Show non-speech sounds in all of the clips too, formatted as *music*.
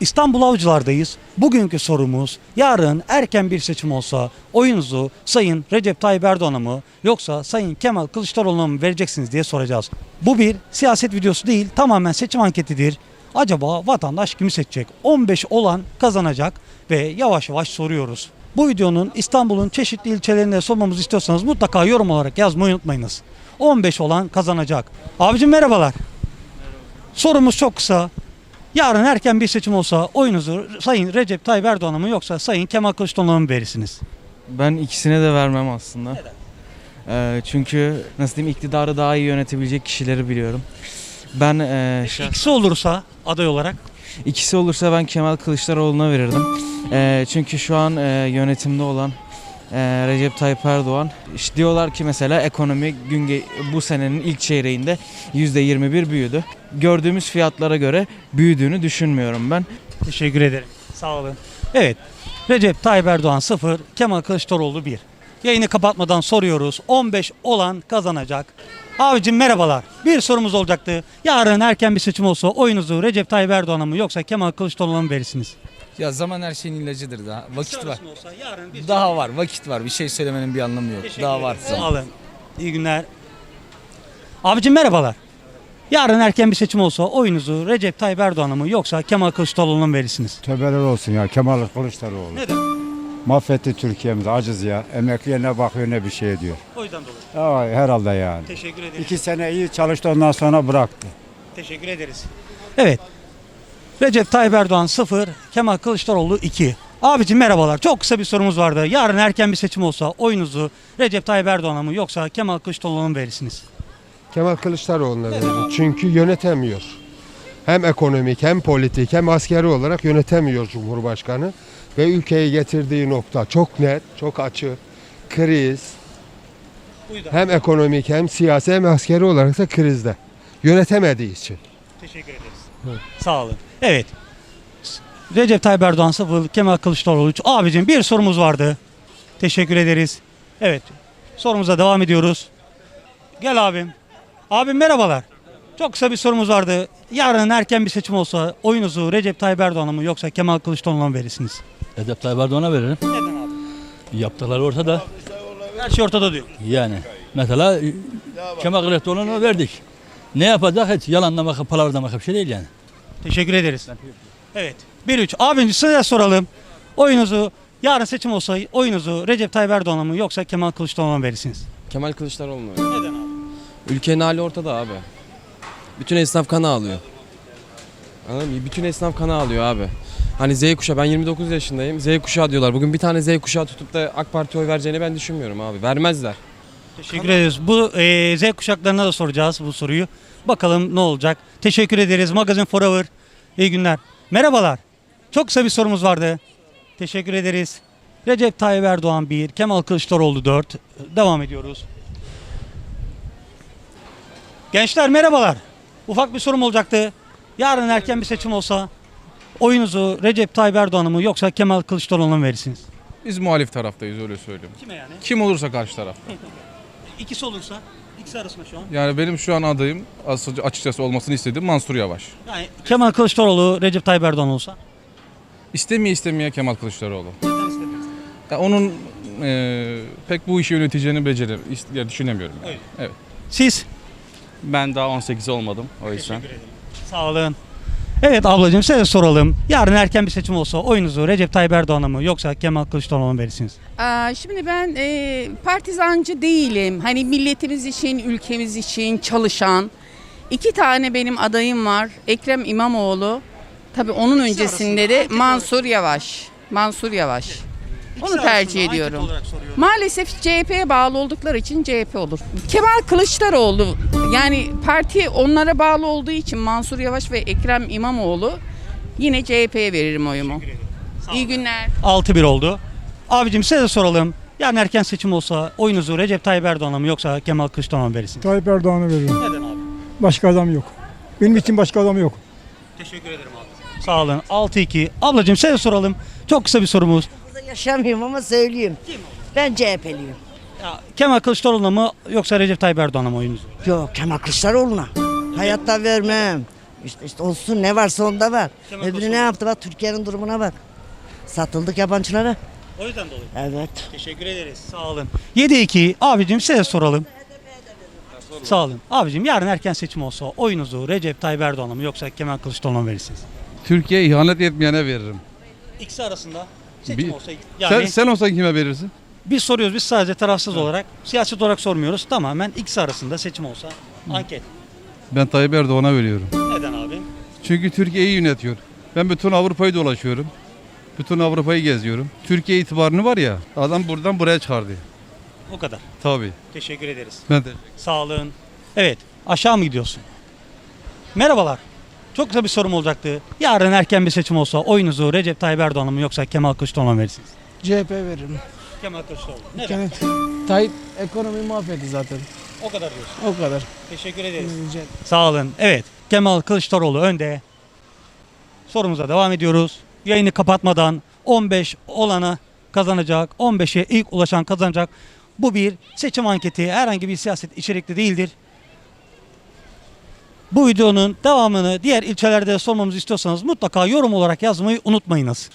İstanbul Avcılar'dayız. Bugünkü sorumuz yarın erken bir seçim olsa oyunuzu Sayın Recep Tayyip Erdoğan'a mı yoksa Sayın Kemal Kılıçdaroğlu'na mı vereceksiniz diye soracağız. Bu bir siyaset videosu değil tamamen seçim anketidir. Acaba vatandaş kimi seçecek? 15 olan kazanacak ve yavaş yavaş soruyoruz. Bu videonun İstanbul'un çeşitli ilçelerinde sormamızı istiyorsanız mutlaka yorum olarak yazmayı unutmayınız. 15 olan kazanacak. Abicim merhabalar. Sorumuz çok kısa. Yarın erken bir seçim olsa oyunuzu Sayın Recep Tayyip Erdoğan'a mı yoksa Sayın Kemal Kılıçdaroğlu'na mı verirsiniz? Ben ikisine de vermem aslında. Ee, çünkü nasıl diyeyim iktidarı daha iyi yönetebilecek kişileri biliyorum. Ben e, şah- İkisi olursa aday olarak ikisi olursa ben Kemal Kılıçdaroğlu'na verirdim. Ee, çünkü şu an e, yönetimde olan e, Recep Tayyip Erdoğan işte diyorlar ki mesela ekonomi gün ge- bu senenin ilk çeyreğinde %21 büyüdü. Gördüğümüz fiyatlara göre büyüdüğünü düşünmüyorum ben. teşekkür ederim. Sağ olun. Evet. Recep Tayyip Erdoğan 0, Kemal Kılıçdaroğlu 1. Yayını kapatmadan soruyoruz. 15 olan kazanacak. Abicim merhabalar. Bir sorumuz olacaktı. Yarın erken bir seçim olsa oyunuzu Recep Tayyip Erdoğan'a mı yoksa Kemal Kılıçdaroğlu'na mı verirsiniz? Ya zaman her şeyin ilacıdır daha. Vakit var. Olsa yarın bir Daha var, vakit var. Bir şey söylemenin bir anlamı yok. Daha var. Sağ olun. İyi günler. Abicim merhabalar. Yarın erken bir seçim olsa oyunuzu Recep Tayyip Erdoğan'a mı yoksa Kemal Kılıçdaroğlu'na mı verirsiniz? Tövbeler olsun ya Kemal Kılıçdaroğlu. Neden? Mahvetti Türkiye'mizi acız ya. Emekliye ne bakıyor ne bir şey diyor. O yüzden dolayı. Ay, herhalde yani. Teşekkür ederiz. İki sene iyi çalıştı ondan sonra bıraktı. Teşekkür ederiz. Evet. Recep Tayyip Erdoğan 0, Kemal Kılıçdaroğlu 2. Abicim merhabalar. Çok kısa bir sorumuz vardı. Yarın erken bir seçim olsa oyunuzu Recep Tayyip Erdoğan'a mı yoksa Kemal Kılıçdaroğlu'na mı verirsiniz? Kemal Kılıçdaroğlu'na veririm. Çünkü yönetemiyor. Hem ekonomik hem politik hem askeri olarak yönetemiyor Cumhurbaşkanı. Ve ülkeyi getirdiği nokta çok net, çok açık. Kriz. Hem ekonomik hem siyasi hem askeri olarak da krizde. Yönetemediği için. Teşekkür ederiz. Sağ olun. Evet. Recep Tayyip Erdoğan 0, Kemal Kılıçdaroğlu 3. Abicim bir sorumuz vardı. Teşekkür ederiz. Evet. Sorumuza devam ediyoruz. Gel abim. Abim merhabalar. Çok kısa bir sorumuz vardı. Yarın erken bir seçim olsa oyunuzu Recep Tayyip Erdoğan'a mı yoksa Kemal Kılıçdaroğlu'na mı verirsiniz? Recep Tayyip Erdoğan'a veririm. Neden abi? Yaptıkları ortada. Her şey ortada diyor. Yani mesela e, Kemal Kılıçdaroğlu'na verdik. Ne yapacak hiç yalanlamak, palavramak bir şey değil yani. Teşekkür ederiz. Evet. 1-3. Abim size soralım. Oyunuzu yarın seçim olsa oyunuzu Recep Tayyip Erdoğan'a mı yoksa Kemal Kılıçdaroğlu'na mı verirsiniz? Kemal Kılıçdaroğlu mu? Neden abi? Ülkenin hali ortada abi. Bütün esnaf kana alıyor. Anladın mı? Bütün esnaf kana alıyor abi. Hani Z kuşağı ben 29 yaşındayım. Z kuşağı diyorlar. Bugün bir tane Z kuşağı tutup da AK Parti'ye oy vereceğini ben düşünmüyorum abi. Vermezler. Teşekkür ederiz. Bu e, Z kuşaklarına da soracağız bu soruyu. Bakalım ne olacak. Teşekkür ederiz. Magazin Forever. İyi günler. Merhabalar. Çok kısa bir sorumuz vardı. Teşekkür ederiz. Recep Tayyip Erdoğan 1, Kemal Kılıçdaroğlu 4. Devam ediyoruz. Gençler merhabalar. Ufak bir sorum olacaktı. Yarın erken bir seçim olsa oyunuzu Recep Tayyip Erdoğan'a mı yoksa Kemal Kılıçdaroğlu'na mı verirsiniz? Biz muhalif taraftayız öyle söyleyeyim. Kime yani? Kim olursa karşı taraf. *laughs* İkisi olursa ikisi arasında şu an. Yani benim şu an adayım asıl- açıkçası olmasını istediğim Mansur Yavaş. Yani Kemal Kılıçdaroğlu, Recep Tayyip Erdoğan olsa. İstemeye istemeye Kemal Kılıçdaroğlu. Ya onun e, pek bu işi yöneteceğini becerim, ist- ya düşünemiyorum. Yani. Evet. Siz? Ben daha 18 olmadım o yüzden. Sağ olun. Evet ablacığım size soralım. Yarın erken bir seçim olsa oyunuzu Recep Tayyip Erdoğan'a mı yoksa Kemal Kılıçdaroğlu'na mı verirsiniz? Aa, şimdi ben e, partizancı değilim. Hani milletimiz için, ülkemiz için çalışan iki tane benim adayım var. Ekrem İmamoğlu. Tabii onun öncesinde de Mansur Yavaş. Mansur Yavaş. Onu tercih ediyorum. Maalesef CHP'ye bağlı oldukları için CHP olur. Kemal Kılıçdaroğlu yani parti onlara bağlı olduğu için Mansur Yavaş ve Ekrem İmamoğlu yine CHP'ye veririm oyumu. İyi günler. 6-1 oldu. Abicim size de soralım. Yarın erken seçim olsa oyunuzu Recep Tayyip Erdoğan'a mı yoksa Kemal Kılıçdaroğlu'na mı verirsiniz? Tayyip Erdoğan'a veririm. Neden abi? Başka adam yok. Benim için başka adam yok. Teşekkür ederim abi. Sağ olun. 6-2. Ablacığım size de soralım. Çok kısa bir sorumuz. Yaşamıyorum ama söyleyeyim. Ben CHP'liyim. Ya, Kemal Kılıçdaroğlu'na mı yoksa Recep Tayyip Erdoğan'a mı oyunuzu? Yok Kemal Kılıçdaroğlu'na. Hayatta vermem. İşte, işte olsun ne varsa onda var. Kemal Öbürü Kılıçdaroğlu. ne yaptı bak Türkiye'nin durumuna bak. Satıldık yabancılara. O yüzden dolayı. Evet. Teşekkür ederiz. Sağ olun. 7-2 abicim size soralım. Sağ olun. Abicim yarın erken seçim olsa oyunuzu Recep Tayyip Erdoğan'a mı yoksa Kemal Kılıçdaroğlu'na mı verirsiniz? Türkiye ihanet etmeyene veririm. İkisi arasında seçim Bir- olsa yani Sen, sen olsan kime verirsin? Biz soruyoruz biz sadece tarafsız olarak siyaset olarak sormuyoruz. Tamamen ikisi arasında seçim olsa anket. Ben Tayyip Erdoğan'a veriyorum. Neden abi? Çünkü Türkiye'yi yönetiyor. Ben bütün Avrupa'yı dolaşıyorum. Bütün Avrupa'yı geziyorum. Türkiye itibarını var ya adam buradan buraya çıkardı. O kadar. Tabii. Teşekkür ederiz. Ben de. Sağ olun. Evet aşağı mı gidiyorsun? Merhabalar. Çok kısa bir sorum olacaktı. Yarın erken bir seçim olsa oyunuzu Recep Tayyip Erdoğan'a mı yoksa Kemal Kılıçdaroğlu'na mı verirsiniz? CHP veririm. Kemal Kılıçdaroğlu. Neden? Tayyip ekonomi mahvetti zaten. O kadar diyorsun. O kadar. Teşekkür ederiz. Sağ olun. Evet. Kemal Kılıçdaroğlu önde. Sorumuza devam ediyoruz. Yayını kapatmadan 15 olana kazanacak. 15'e ilk ulaşan kazanacak. Bu bir seçim anketi. Herhangi bir siyaset içerikli değildir. Bu videonun devamını diğer ilçelerde sormamızı istiyorsanız mutlaka yorum olarak yazmayı unutmayınız.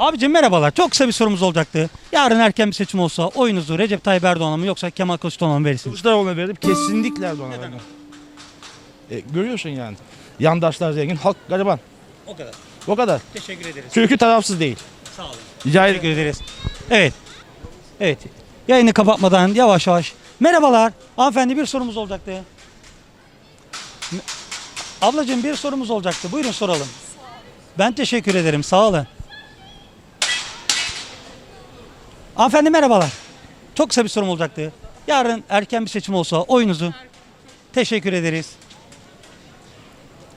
Abicim merhabalar. Çok kısa bir sorumuz olacaktı. Yarın erken bir seçim olsa oyunuzu Recep Tayyip Erdoğan'a mı yoksa Kemal Kılıçdaroğlu'na mı verirsiniz? Kılıçdaroğlu'na verdim. Kesinlikle Erdoğan'a verdim. E, görüyorsun yani. Yandaşlar zengin, halk gariban. O kadar. O kadar. Teşekkür ederiz. Çünkü tarafsız değil. Sağ olun. Rica ederim. Teşekkür ederiz. Evet. Evet. Yayını kapatmadan yavaş yavaş. Merhabalar. Hanımefendi bir sorumuz olacaktı. Ablacığım bir sorumuz olacaktı. Buyurun soralım. Ben teşekkür ederim. Sağ olun. Hanımefendi merhabalar. Çok kısa bir sorum olacaktı. Yarın erken bir seçim olsa oyunuzu teşekkür ederiz.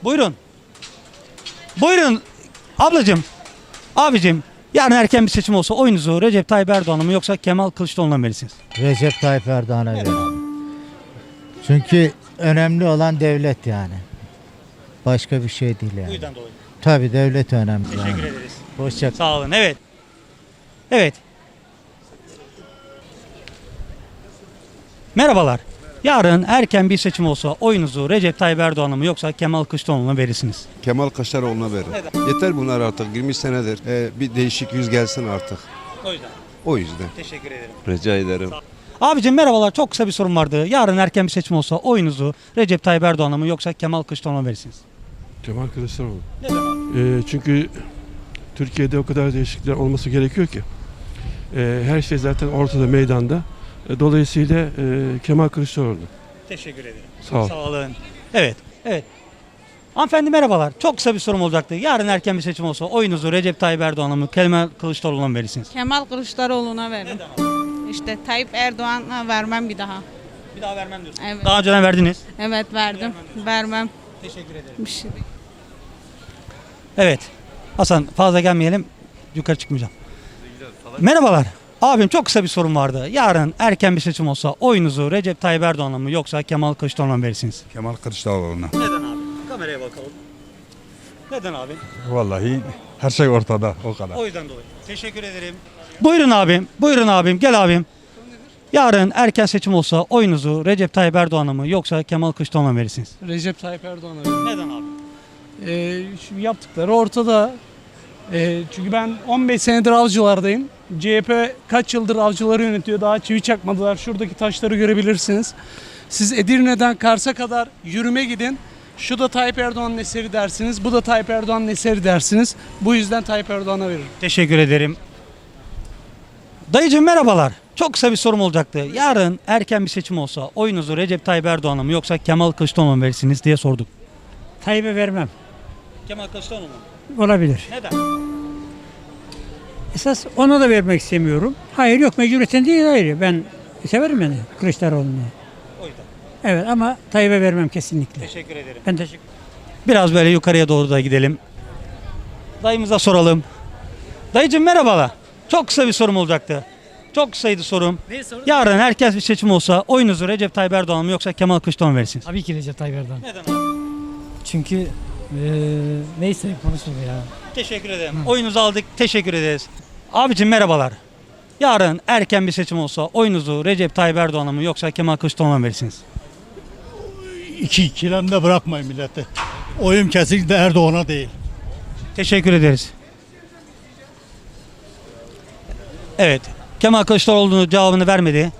Buyurun. Buyurun ablacığım. Abicim yarın erken bir seçim olsa oyunuzu Recep Tayyip Erdoğan'a mı yoksa Kemal Kılıçdaroğlu'na mı verirsiniz? Recep Tayyip Erdoğan'a veririm. Çünkü önemli olan devlet yani. Başka bir şey değil yani. yüzden dolayı. Tabii devlet önemli yani. Teşekkür ederiz. Hoşça Sağ olun. Evet. Evet. Merhabalar. Yarın erken bir seçim olsa oyunuzu Recep Tayyip Erdoğan'a mı yoksa Kemal Kılıçdaroğlu'na verirsiniz? Kemal Kılıçdaroğlu'na veririm. Yeter bunlar artık 20 senedir. Ee, bir değişik yüz gelsin artık. O yüzden. O yüzden. Teşekkür ederim. Rica ederim. Abicim merhabalar. Çok kısa bir sorum vardı. Yarın erken bir seçim olsa oyunuzu Recep Tayyip Erdoğan'a mı yoksa Kemal Kılıçdaroğlu'na mı verirsiniz? Kemal Kılıçdaroğlu. Neden abi? Ee, çünkü Türkiye'de o kadar değişiklikler olması gerekiyor ki. Ee, her şey zaten ortada meydanda. Ee, dolayısıyla e, Kemal Kılıçdaroğlu. Teşekkür ederim. Sağ ol. Sağ olun. Evet. Evet. Hanımefendi merhabalar. Çok kısa bir sorum olacaktı. Yarın erken bir seçim olsa oyunuzu Recep Tayyip Erdoğan'a mı Kemal Kılıçdaroğlu'na mı verirsiniz? Kemal Kılıçdaroğlu'na veririm. İşte Tayyip Erdoğan'a vermem bir daha. Bir daha vermem diyorsun. Evet. Daha önceden verdiniz. Evet verdim. Vermem. Teşekkür ederim. Bir şey. Evet. Hasan fazla gelmeyelim. Yukarı çıkmayacağım. Merhabalar. Abim çok kısa bir sorum vardı. Yarın erken bir seçim olsa oyunuzu Recep Tayyip Erdoğan'a mı yoksa Kemal Kılıçdaroğlu'na mı verirsiniz? Kemal Kılıçdaroğlu'na. Neden abi? Kameraya bakalım. Neden abi? Vallahi her şey ortada o kadar. O yüzden dolayı. Teşekkür ederim. Buyurun abim. Buyurun abim. Gel abim. Yarın erken seçim olsa oyunuzu Recep Tayyip Erdoğan'a mı yoksa Kemal Kılıçdaroğlu'na mı verirsiniz? Recep Tayyip Erdoğan'a. Neden abi? Ee, şu yaptıkları ortada. Ee, çünkü ben 15 senedir avcılardayım. CHP kaç yıldır avcıları yönetiyor. Daha çivi çakmadılar. Şuradaki taşları görebilirsiniz. Siz Edirne'den Kars'a kadar yürüme gidin. Şu da Tayyip Erdoğan'ın eseri dersiniz. Bu da Tayyip Erdoğan'ın eseri dersiniz. Bu yüzden Tayyip Erdoğan'a veririm. Teşekkür ederim. Dayıcım merhabalar. Çok kısa bir sorum olacaktı. Yarın erken bir seçim olsa oyunuzu Recep Tayyip Erdoğan'a mı yoksa Kemal Kılıçdaroğlu'na mı verirsiniz diye sorduk. Tayyip'e vermem. Kemal Kılıçdaroğlu mu? Olabilir. Neden? Esas ona da vermek istemiyorum. Hayır yok mecburiyetten değil hayır. Ben severim yani Kılıçdaroğlu'nu. O yüzden. Evet ama Tayyip'e vermem kesinlikle. Teşekkür ederim. Ben teşekkür Biraz böyle yukarıya doğru da gidelim. Dayımıza soralım. Dayıcım merhabalar. Çok kısa bir sorum olacaktı. Çok kısaydı sorum. Yarın herkes bir seçim olsa oyunuzu Recep Tayyip Erdoğan'a mı yoksa Kemal Kılıçdaroğlu'na mı verirsiniz? Tabii ki Recep Tayyip Erdoğan. Neden abi? Çünkü eee neyse konuşmayayım ya. Teşekkür ederim. Oyunuzu aldık. Teşekkür ederiz. Abicim merhabalar. Yarın erken bir seçim olsa oyunuzu Recep Tayyip Erdoğan'a mı yoksa Kemal Kılıçdaroğlu'na mı verirsiniz? iki ikilemde bırakmayın milleti. Oyum kesinlikle Erdoğan'a değil. Teşekkür ederiz. Evet. Kemal Kılıçdaroğlu'nun cevabını vermedi.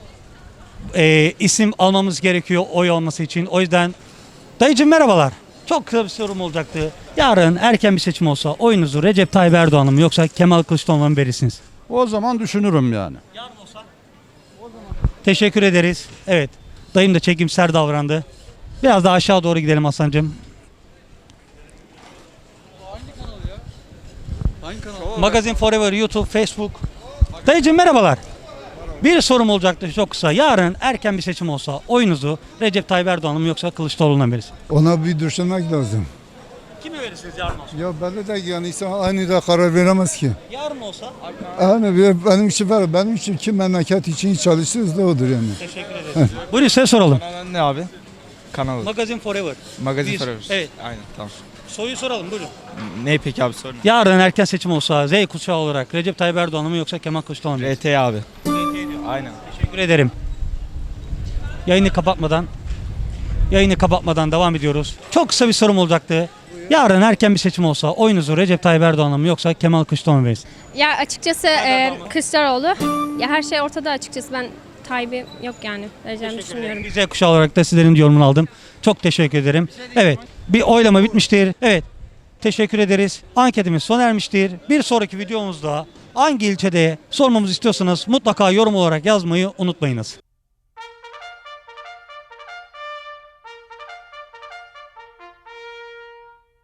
Ee, isim almamız gerekiyor oy olması için. O yüzden dayıcım merhabalar. Çok kısa bir sorum olacaktı. Yarın erken bir seçim olsa oyunuzu Recep Tayyip Erdoğan'a mı yoksa Kemal Kılıçdaroğlu'na mı verirsiniz? O zaman düşünürüm yani. Teşekkür ederiz. Evet. Dayım da çekimser davrandı. Biraz daha aşağı doğru gidelim Hasan'cığım. Magazin Forever, YouTube, Facebook. Dayıcığım merhabalar. Bir sorum olacaktı çok kısa. Yarın erken bir seçim olsa oyunuzu Recep Tayyip Erdoğan'a mı yoksa Kılıçdaroğlu'na mı verirsiniz? Ona bir düşünmek lazım. Kimi verirsiniz yarın olsa? Ya belli de yani insan aynı da karar veremez ki. Yarın olsa Yani bir- benim için var. Benim için kim memleket için çalışırız da odur yani. teşekkür ederiz. Buyurun size soralım. Ne abi? Kanalı. Magazin Forever. Magazin Biz- Forever. Evet. Aynen tamam. Soruyu soralım buyurun. Ne peki abi sorun? Yarın erken seçim olsa Z kuşağı olarak Recep Tayyip Erdoğan'a mı yoksa Kemal Kılıçdaroğlu'na mı? RT abi. Aynen. Teşekkür ederim. Yayını kapatmadan yayını kapatmadan devam ediyoruz. Çok kısa bir sorum olacaktı. Yarın erken bir seçim olsa oyunuzu Recep Tayyip Erdoğan'a mı yoksa Kemal Kılıçdaroğlu'na mı verirsiniz? Ya açıkçası e, Kılıçdaroğlu. Ya her şey ortada açıkçası ben Tayyip'i yok yani vereceğimi düşünmüyorum. Z kuşağı olarak da sizlerin yorumunu aldım. Çok teşekkür ederim. Evet bir oylama bitmiştir. Evet teşekkür ederiz. Anketimiz sona ermiştir. Bir sonraki videomuzda hangi ilçede sormamızı istiyorsanız mutlaka yorum olarak yazmayı unutmayınız.